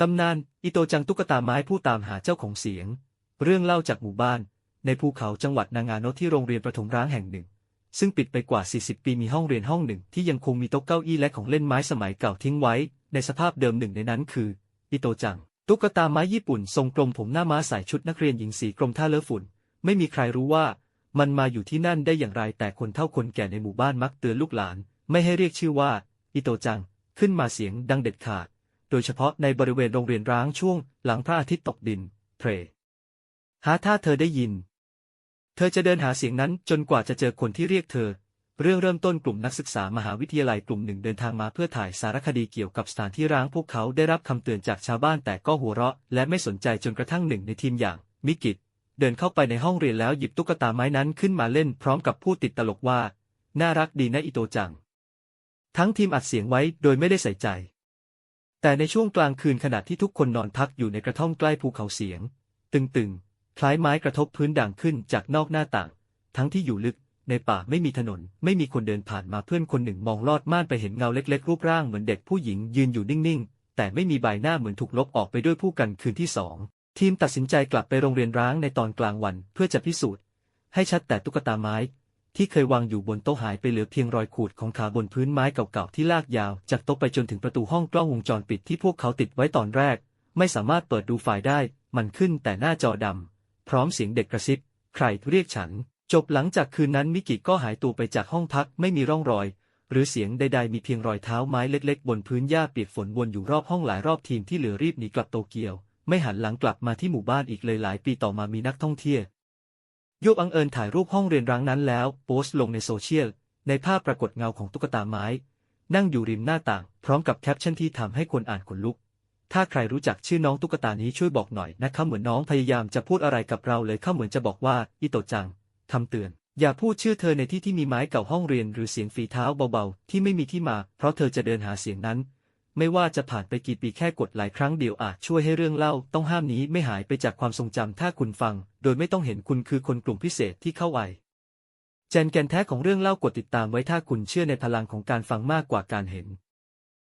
ตำนาน อิโตจังตุ๊กตาไม้ผู้ตามหาเจ้าของเสียง เรื่องเล่าจากหมู่บ้าน ในภูเขาจังหวัดนางาโนที่โรงเรียนประถมร้างแห่งหนึ่ง ซึ่งปิดไปกว่า 40 ปีมีห้องเรียนห้องหนึ่ง ที่ยังคงมีโต๊ะเก้าอี้และของเล่นไม้สมัยเก่าทิ้งไว้ ในสภาพเดิมหนึ่งในนั้นคือ อิโตจัง ตุ๊กตาไม้ญี่ปุ่นทรงกลมผมหน้าม้าใส่ชุดนักเรียนหญิงสีกรมท่าเลอะฝุ่น ไม่มีใครรู้ว่า มันมาอยู่ที่นั่นได้อย่างไรแต่คนเฒ่าคนแก่ในหมู่บ้านมักเตือนลูกหลาน ไม่ให้เรียกชื่อว่า อิโตจัง ขึ้นมาเสียงดังเด็ดขาด โดยเฉพาะในบริเวณโรงเรียนร้างช่วงหลังพระอาทิตย์ตกดิน เพรหาถ้าเธอได้ยิน เธอจะเดินหาเสียงนั้นจนกว่าจะเจอคนที่เรียกเธอ เรื่องเริ่มต้นกลุ่มนักศึกษามหาวิทยาลัยกลุ่มหนึ่งเดินทางมาเพื่อถ่ายสารคดีเกี่ยวกับสถานที่ร้างพวกเขาได้รับคำเตือนจากชาวบ้านแต่ก็หัวเราะ และไม่สนใจจนกระทั่งหนึ่งในทีมอย่าง มิกิตเดินเข้าไปในห้องเรียนแล้วหยิบตุ๊กตาไม้นั้นขึ้นมาเล่นพร้อมกับพูดติดตลกว่า น่ารักดีนะอิโตจัง ทั้งทีมอัดเสียงไว้โดยไม่ได้ใส่ใจ แต่ในช่วงกลางคืนขณะที่ทุกคนนอนพักอยู่ในกระท่อมใกล้ภูเขาเสียง ตึงๆ คล้ายไม้กระทบพื้นดังขึ้นจากนอกหน้าต่าง ทั้งที่อยู่ลึกในป่าไม่มีถนน ไม่มีคนเดินผ่านมาเพื่อนคนหนึ่งมองลอดม่านไปเห็นเงาเล็ก ๆ รูปร่างเหมือนเด็กผู้หญิงยืนอยู่นิ่งๆ แต่ไม่มีใบหน้าเหมือนถูกลบออกไปด้วยผู้กันคืนที่สองทีมตัดสินใจกลับไปโรงเรียนร้างในตอนกลางวันเพื่อจะพิสูจน์ ให้ชัดแต่ตุ๊กตาไม้ ที่เคยวางอยู่บนโต๊ะหายไปเหลือเพียงรอยขูดของขาบนพื้นไม้เก่าๆที่ลากยาว จากโต๊ะไปจนถึงประตูห้องกล้องวงจรปิดที่พวกเขาติดไว้ตอนแรก ไม่สามารถเปิดดูไฟล์ได้ มันขึ้นแต่หน้าจอดำพร้อมเสียงเด็กกระซิบ ใครเรียกฉัน จบหลังจากคืนนั้นมิกิก็หายตัวไปจากห้องพักไม่มีร่องรอย หรือเสียงใดๆ มีเพียงรอยเท้าไม้เล็กๆ บนพื้นหญ้าเปียกฝนวนอยู่รอบห้องหลายรอบทีมที่เหลือรีบหนีกลับโตเกียว ไม่หันหลังกลับมาที่หมู่บ้านอีกเลยหลายปีต่อมามีนักท่องเที่ยว โยบอังเอิญถ่ายรูปห้องเรียนร้างนั้นแล้วโพสต์ลงในโซเชียล ในภาพปรากฏเงาของตุ๊กตาไม้ นั่งอยู่ริมหน้าต่าง พร้อมกับแคปชั่นที่ทำให้คนอ่านขนลุก ถ้าใครรู้จักชื่อน้องตุ๊กตานี้ช่วยบอกหน่อยนะคะเหมือนน้องพยายามจะพูดอะไรกับเราเลยเข้าเหมือนจะบอกว่าอิโตจังคำเตือน อย่าพูดชื่อเธอในที่ที่มีไม้เก่าห้องเรียน หรือเสียงฝีเท้าเบาๆ ที่ไม่มีที่มา เพราะเธอจะเดินหาเสียงนั้น ไม่ว่าจะผ่านไปกี่ปีแค่กดหลายครั้งเดียวอาจช่วยให้เรื่องเล่าต้องห้ามนี้ไม่หายไปจากความทรงจำถ้าคุณฟัง โดยไม่ต้องเห็นคุณคือคนกลุ่มพิเศษที่เข้าไวแจนแกนแท้ของเรื่องเล่ากดติดตามไว้ถ้าคุณเชื่อในพลังของการฟังมากกว่าการเห็น